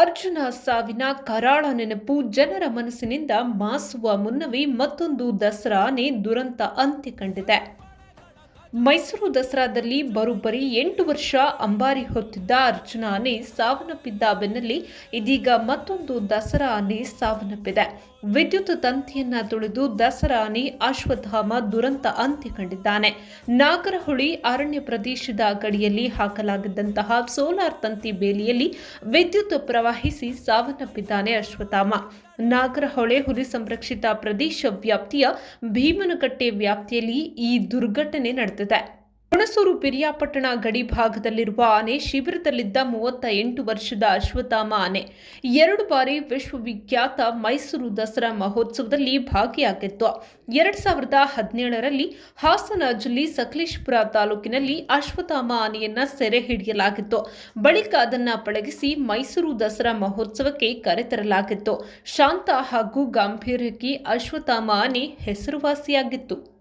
ಅರ್ಜುನ ಸಾವಿನ ಕರಾಳ ನೆನಪು ಜನರ ಮನಸ್ಸಿನಿಂದ ಮಾಸುವ ಮುನ್ನವೇ ಮತ್ತೊಂದು ದಸರಾನೇ ದುರಂತ ಅಂತ್ಯ ಕಂಡಿದೆ. ಮೈಸೂರು ದಸರಾದಲ್ಲಿ ಬರೋಬ್ಬರಿ ಎಂಟು ವರ್ಷ ಅಂಬಾರಿ ಹೊತ್ತಿದ್ದ ಅರ್ಜುನ ಆನೆ ಸಾವನ್ನಪ್ಪಿದ್ದ ಬೆನ್ನಲ್ಲಿ ಇದೀಗ ಮತ್ತೊಂದು ದಸರಾ ಆನೆ ಸಾವನ್ನಪ್ಪಿದೆ. ವಿದ್ಯುತ್ ತಂತಿಯನ್ನ ತುಳಿದು ದಸರಾ ಆನೆ ಅಶ್ವತ್ಥಾಮ ದುರಂತ ಅಂತ್ಯ ಕಂಡಿದ್ದಾನೆ. ನಾಗರಹೊಳಿ ಅರಣ್ಯ ಪ್ರದೇಶದ ಗಡಿಯಲ್ಲಿ ಹಾಕಲಾಗಿದ್ದಂತಹ ಸೋಲಾರ್ ತಂತಿ ಬೇಲಿಯಲ್ಲಿ ವಿದ್ಯುತ್ ಪ್ರವಹಿಸಿ ಸಾವನ್ನಪ್ಪಿದ್ದಾನೆ ಅಶ್ವತ್ಥಾಮ. ನಾಗರಹೊಳೆ ಹುಲಿ ಸಂರಕ್ಷಿತ ಪ್ರದೇಶ ವ್ಯಾಪ್ತಿಯ ಭೀಮನಕಟ್ಟೆ ವ್ಯಾಪ್ತಿಯಲ್ಲಿ ಈ ದುರ್ಘಟನೆ ನಡೆದಿದೆ. ಹುಣಸೂರು ಪಿರಿಯಾಪಟ್ಟಣ ಗಡಿ ಭಾಗದಲ್ಲಿರುವ ಆನೆ ಶಿಬಿರದಲ್ಲಿದ್ದ ಮೂವತ್ತ ಎಂಟು ವರ್ಷದ ಅಶ್ವತ್ಥಾಮ ಆನೆ. ಎರಡು ಬಾರಿ ವಿಶ್ವವಿಖ್ಯಾತ ಮೈಸೂರು ದಸರಾ ಮಹೋತ್ಸವದಲ್ಲಿ ಭಾಗಿಯಾಗಿತ್ತು. ಎರಡ್ ಸಾವಿರದ ಹದಿನೇಳರಲ್ಲಿ ಹಾಸನ ಜಿಲ್ಲೆ ಸಕಲೇಶ್ಪುರ ತಾಲೂಕಿನಲ್ಲಿ ಅಶ್ವತ್ಥಾಮ ಆನೆಯನ್ನ ಸೆರೆ ಹಿಡಿಯಲಾಗಿತ್ತು. ಬಳಿಕ ಅದನ್ನು ಪಳಗಿಸಿ ಮೈಸೂರು ದಸರಾ ಮಹೋತ್ಸವಕ್ಕೆ ಕರೆತರಲಾಗಿತ್ತು. ಶಾಂತ ಹಾಗೂ ಗಾಂಭೀರ್ಯಕ್ಕೆ ಅಶ್ವತ್ಥಾಮ ಆನೆ ಹೆಸರುವಾಸಿಯಾಗಿತ್ತು.